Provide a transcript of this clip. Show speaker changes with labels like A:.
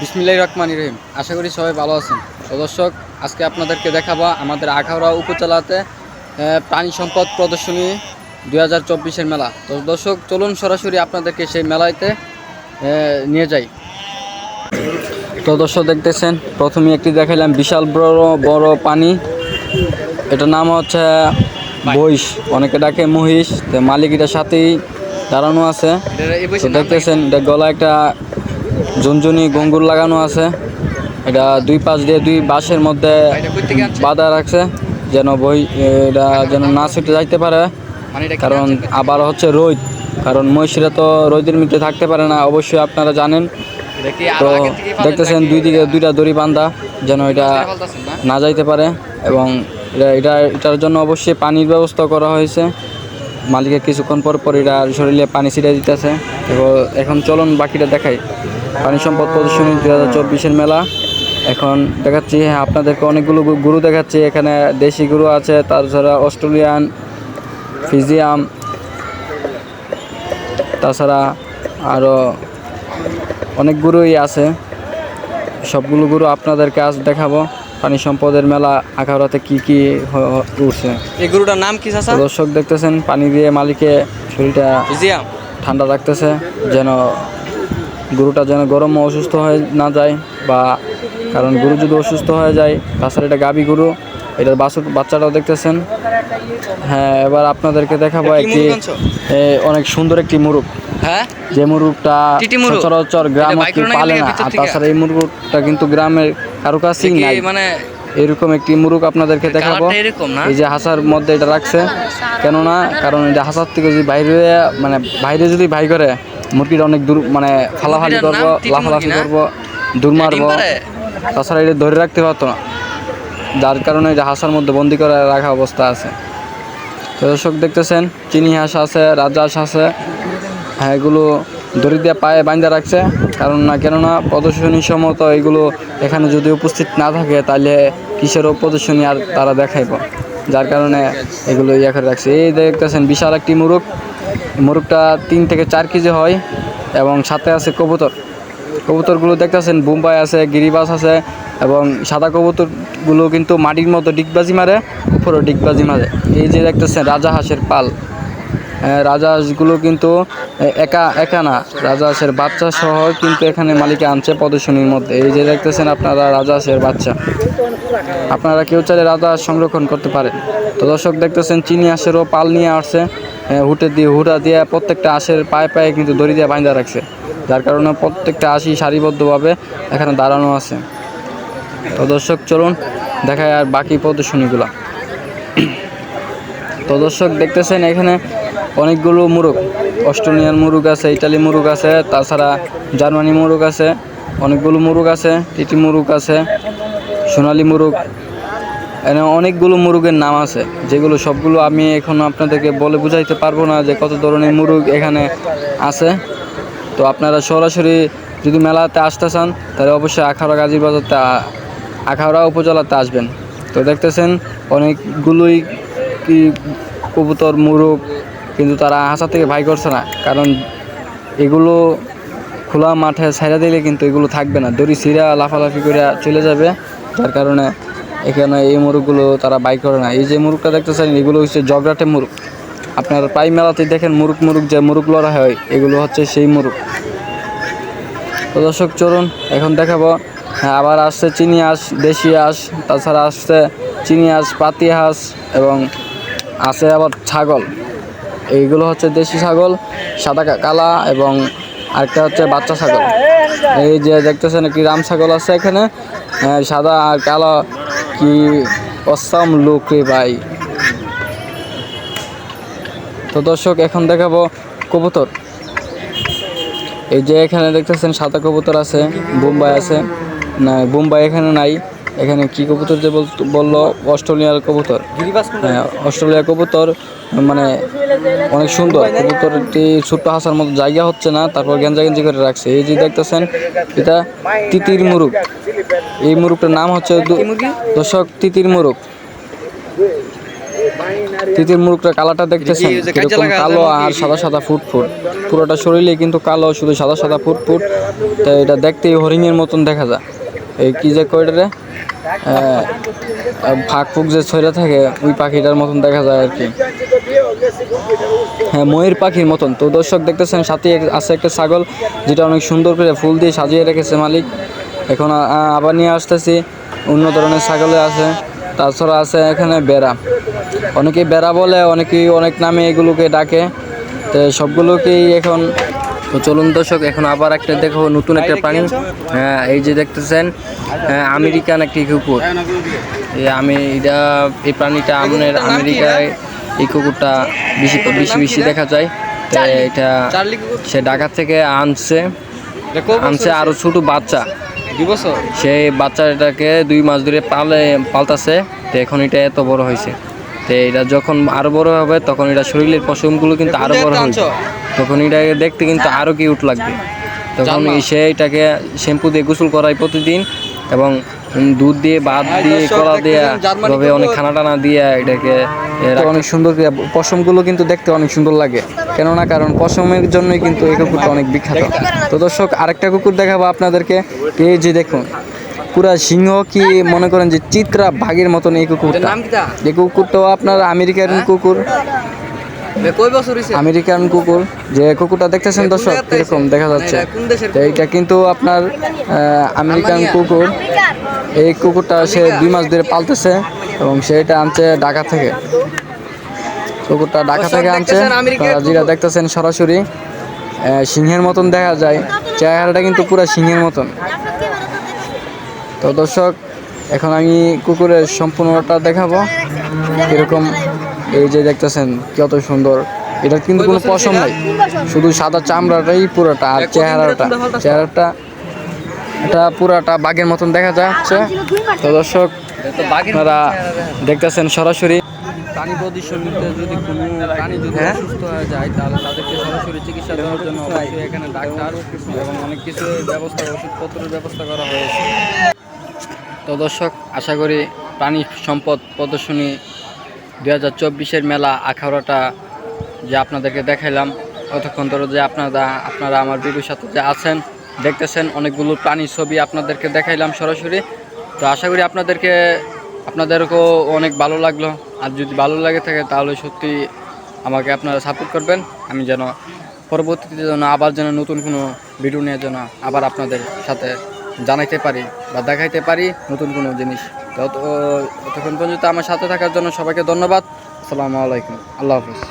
A: বিসমিল্লাহ রহমান রহিম। আশা করি সবাই ভালো আছেন। তো দর্শক আজকে আপনাদেরকে দেখাবো আমাদের আখাউড়া উপজেলাতে প্রাণী সম্পদ প্রদর্শনী দুই হাজার চব্বিশের মেলা। তো দর্শক চলুন সরাসরি আপনাদেরকে সেই মেলাতে নিয়ে যাই। তো দর্শক দেখতেছেন প্রথমে একটি দেখাইলাম বিশাল বড় বড় পানি। এটার নাম হচ্ছে বইস অনেকে ডাকে মহিষ। তো মালিক এটার সাথেই দাঁড়ানো আছে। দেখতেছেন এটা গলা একটা ঝুনঝুনি গঙ্গুর লাগানো আছে। এটা দুই পাশ দিয়ে দুই বাঁশের মধ্যে বাঁধা রাখছে, যেন বই, এটা যেন না ছুটে যাইতে পারে। কারণ আবার হচ্ছে রোদ। কারণ মহিষীরা তো রোদের মধ্যে থাকতে পারে না, অবশ্যই আপনারা জানেন। তো দেখতেছেন দুই দিকে দুইটা দড়ি বান্ধা, যেন এটা না যাইতে পারে। এবং এটা এটা, এটার জন্য অবশ্যই পানির ব্যবস্থা করা হয়েছে। মালিকের কিছুক্ষণ পর পর এটা শরীরে পানি ছিটিয়ে দিতেছে। এবং এখন চলুন বাকিটা দেখাই। পানি সম্পদ প্রদর্শনী দু হাজার চব্বিশের মেলা। এখন দেখাচ্ছি হ্যাঁ আপনাদেরকে অনেকগুলো গরু দেখাচ্ছি। এখানে দেশি গরু আছে তাছাড়া অস্ট্রেলিয়ান ফিজিয়াম তাছাড়া আরও অনেক গরুই আছে। সবগুলো গরু আপনাদেরকে আজ দেখাবো। পানি সম্পদের মেলা আখাউড়াতে কি কি উঠছে।
B: এই গরুটার নাম কি চাচা?
A: দর্শক দেখতেছেন পানি দিয়ে মালিকে শরীরটা ঠান্ডা রাখতেছে যেন গরুটা যেন গরম অসুস্থ হয়ে না যায় বা কারণ গরু যদি অসুস্থ হয়ে যায় তাছাড়া এটা গাবি গরু এটার বাছুর বাচ্চাটাও দেখতেছেন। হ্যাঁ এবার আপনাদেরকে দেখাবো একটি এ, অনেক সুন্দর একটি মুরুগ
B: হ্যাঁ?
A: যে
B: মুরগ?
A: সচরাচর গ্রাম পালে না আর তাছাড়া এই মুরগটা কিন্তু গ্রামের কারও কাছেই নাই।
B: মানে
A: এরকম একটি মুরগ আপনাদেরকে দেখাবো। এই যে হাসার মধ্যে এটা রাখছে। কেননা কারণ এটা হাসার থেকে যদি বাইরে মানে বাইরে যদি ভাই করে মুরগিটা অনেক দূর মানে ফালাফালি করব লাফালাফি করব দূর মারবো। তাছাড়া এটা ধরে রাখতে পারতো না। যার কারণে এটা হাসার মধ্যে বন্দি করে রাখা অবস্থা আছে। তো দর্শক দেখতেছেন চিনি হাঁস আছে রাজহাঁস আছে। হ্যাঁ এগুলো দড়ি দিয়ে পায়ে বাঁধা রাখছে। কারণ না কেননা প্রদর্শনী সমত এগুলো এখানে যদি উপস্থিত না থাকে তাহলে কিসের প্রদর্শনী আর তারা দেখাইব? যার কারণে এগুলো ইয়ে করে রাখছে। এই দেখতেছেন বিশাল একটি মুরগ মুরগটা তিন থেকে চার কেজি হয় এবং সাথে আছে কবুতর। কবুতরগুলো দেখতেছেন, বোম্বাই আছে, গিরিবাস আছে এবং সাদা কবুতরগুলো কিন্তু মাটির মতো ডিগবাজি মারে, উপরেও ডিগবাজি মারে। এই যে দেখতেছেন, রাজা হাঁসের পাল। রাজা হাঁসগুলো কিন্তু একা একা না। রাজা হাঁসের বাচ্চা সহ কিন্তু এখানে মালিকে আনছে প্রদর্শনীর মধ্যে। এই যে দেখতেছেন আপনারা, রাজা হাঁসের বাচ্চা। আপনারা কেউ চাইলে রাজা হাঁস সংরক্ষণ করতে পারেন। তো দর্শক দেখতেছেন, চিনি হাঁসেরও পাল নিয়ে আসছে। হুটে দিয়ে হুটা দিয়ে প্রত্যেকটা হাঁসের পায়ে পায়ে কিন্তু দড়ি দিয়ে বাঁধা রাখছে। যার কারণে প্রত্যেকটা হাঁসই সারিবদ্ধভাবে এখানে দাঁড়ানো আছে। তো দর্শক, চলুন দেখায় আর বাকি প্রদর্শনীগুলো। তো দর্শক, দেখতেছেন এখানে অনেকগুলো মুরগ অস্ট্রেলিয়ান মুরগ আছে, ইটালি মুরগ আছে, তাছাড়া জার্মানি মুরগ আছে, অনেকগুলো মুরগ আছে, টিটি মুরগ আছে, সোনালি মুরগ এখানে অনেকগুলো মুরগের নাম আছে, যেগুলো সবগুলো আমি এখন আপনাদেরকে বলে বুঝাইতে পারব না যে কত ধরনের মুরগ এখানে আছে। তো আপনারা সরাসরি যদি মেলাতে আসতে চান, তাহলে অবশ্যই আখাউড়া গাজীর বাজারতে, আখাউড়া উপজেলাতে আসবেন। তো দেখতেছেন অনেকগুলোই কি কবুতর, মুরগ, কিন্তু তারা হাসা থেকে ভাই করছে না, কারণ এগুলো খোলা মাঠে ছাইড়া দিলে কিন্তু এগুলো থাকবে না। দড়ি ছিঁড়া, লাফালাফি করে চলে যাবে, যার কারণে এখানে এই মুরগগুলো তারা বাই করে না। এই যে মুরগটা দেখতেছেন এগুলো হচ্ছে জগরাটে মুরগ। আপনার প্রায় মেলাতেই দেখেন মুরগ মুরগ যে মুরগ লড়া হয় এগুলো হচ্ছে সেই মুরগ। তো দর্শক চলুন এখন দেখাবো। হ্যাঁ আবার আসছে চিনি হাঁস দেশি হাঁস তাছাড়া আসছে চিনি হাঁস পাতি হাঁস এবং আছে আবার ছাগল। এইগুলো হচ্ছে দেশি ছাগল সাদা কা- কালা এবং আরেকটা হচ্ছে বাচ্চা ছাগল। এই যে দেখতেছেন একটি রাম ছাগল আছে এখানে। হ্যাঁ, সাদা আর কালো কি অসাম লুক রে ভাই। তো দর্শক, এখন দেখাবো কবুতর। এই যে এখানে দেখতেছেন সাদা কবুতর আছে, বোম্বাই আছে না বোম্বাই এখানে নাই। এখানে কি কবুতর যে বল- বলল? অস্ট্রেলিয়ার কবুতর। হ্যাঁ, অস্ট্রেলিয়ার কবুতর মানে অনেক সুন্দর। কবুতরটি ছোট্ট হাসার মতো জায়গা হচ্ছে না তারপর গেঞ্জা গেঞ্জি করে রাখছে। এই যে দেখতেছেন এটা তিতির মুরুগ। এই মুরুগটার নাম হচ্ছে দর্শক তিতির মুরুগ। তিতির মুরগটা কালারটা দেখতেছেন কীরকম কালো আর সাদা সাদা ফুট ফুট। পুরোটা শরীরে কিন্তু কালো শুধু সাদা সাদা ফুট ফুট। তো এটা দেখতে হরিণের মতন দেখা যায়। এই কি যে কয়টা রে? ফাঁক ফুক যে ছড়ে থাকে, ওই পাখিটার মতন দেখা যায় আর কি। হ্যাঁ ময়ূর পাখির মতন। তো দর্শক দেখতেছেন, সাথে আছে একটা ছাগল, যেটা অনেক সুন্দর করে ফুল দিয়ে সাজিয়ে রেখেছে মালিক। এখন আবার নিয়ে আসতেছি। অন্য ধরনের ছাগলে আছে। তাছাড়া আছে এখানে বেড়া। অনেকেই বেড়া বলে, অনেকেই অনেক নামে এগুলোকে ডাকে। তো সবগুলোকেই এখন তো চলুন দর্শক এখন আবার একটা দেখো নতুন একটা প্রাণী। হ্যাঁ এই যে দেখতেছেন হ্যাঁ, আমেরিকান একটি কুকুর। এই আমি এটা এই প্রাণীটা আমাদের আমেরিকায় এই কুকুরটা বেশি বেশি বেশি দেখা যায়। তো এটা সে ঢাকা থেকে আনছে। আনছে আরও ছোট বাচ্চা। সেই বাচ্চাটাকে দুই মাস ধরে পালে পালতাছে। তো এখন এটা এত বড় হয়েছে। তো এটা যখন আরও বড় হবে তখন এটা শরীরের পশমগুলো কিন্তু আরও বড় হবে। তখন এটাকে দেখতে কিন্তু আরও কিউট লাগবে। তখন সে এটাকে শ্যাম্পু দিয়ে গোসল করায় প্রতিদিন এবং দুধ দিয়ে ভাত দিয়ে কলা দিয়ে তবে অনেক খানা টানা দিয়ে এটাকে অনেক সুন্দর পশমগুলো কিন্তু দেখতে অনেক সুন্দর লাগে। কেননা কারণ পশমের জন্যই কিন্তু এই কুকুরটা অনেক বিখ্যাত। তো দর্শক আরেকটা কুকুর দেখাবো আপনাদেরকে। এই যে দেখুন পুরা সিংহ কি মনে করেন যে চিত্রা ভাগের মতন এই কুকুরটা? এই কুকুরটাও আপনার আমেরিকান কুকুর।
B: বছর হইছে?
A: আমেরিকান কুকুর। যে কুকুরটা দেখতেছেন দর্শক এরকম দেখা যাচ্ছে। তো এইটা কিন্তু আপনার আমেরিকান কুকুর। এই কুকুরটা সে দুই মাস ধরে পালতেছে এবং সেটা আনছে ঢাকা থেকে। কুকুরটা ঢাকা থেকে আনছে। যেটা দেখতেছেন সরাসরি সিংহের মতন দেখা যায়। চেহারাটা কিন্তু পুরো সিংহের মতন। তো দর্শক এখন আমি কুকুরের সম্পূর্ণটা দেখাবো। এরকম এই যে দেখতেছেন কত সুন্দর। এটার কিন্তু কোনো পশম নাই শুধু সাদা চামড়াটাই পুরোটা আর চেহারাটা চেহারাটা এটা পুরাটা বাঘের মতন দেখা যাচ্ছে। তো দর্শক আপনারা দেখতেছেন সরাসরি। প্রাণী প্রদর্শন যদি কোনো প্রাণী যদি অসুস্থ হয়ে যায় তাহলে তাদেরকে সরাসরি চিকিৎসা দেওয়ার জন্য অবশ্যই এখানে ডাক্তার এবং অনেক কিছু ব্যবস্থা ওষুধপত্রের ব্যবস্থা করা হয়েছে। তো দর্শক, আশা করি প্রাণী সম্পদ প্রদর্শনী দু হাজার চব্বিশের মেলা আখাউড়াটা যে আপনাদেরকে দেখাইলাম অতক্ষণ ধরে যে আপনারা আপনারা আমার ভিডিওর সাথে যে আছেন, দেখতেছেন, অনেকগুলো প্রাণীর ছবি আপনাদেরকে দেখাইলাম সরাসরি। তো আশা করি আপনাদেরকে, আপনাদেরকেও অনেক ভালো লাগল। আর যদি ভালো লাগে থাকে, তাহলে সত্যি আমাকে আপনারা সাপোর্ট করবেন। আমি যেন পরবর্তীতে যেন আবার যেন নতুন কোনো ভিডিও নিয়ে যেন আবার আপনাদের সাথে জানাইতে পারি বা দেখাইতে পারি নতুন কোনো জিনিস। ততক্ষণ পর্যন্ত আমার সাথে থাকার জন্য সবাইকে ধন্যবাদ। আসসালামু আলাইকুম। আল্লাহ হাফিজ।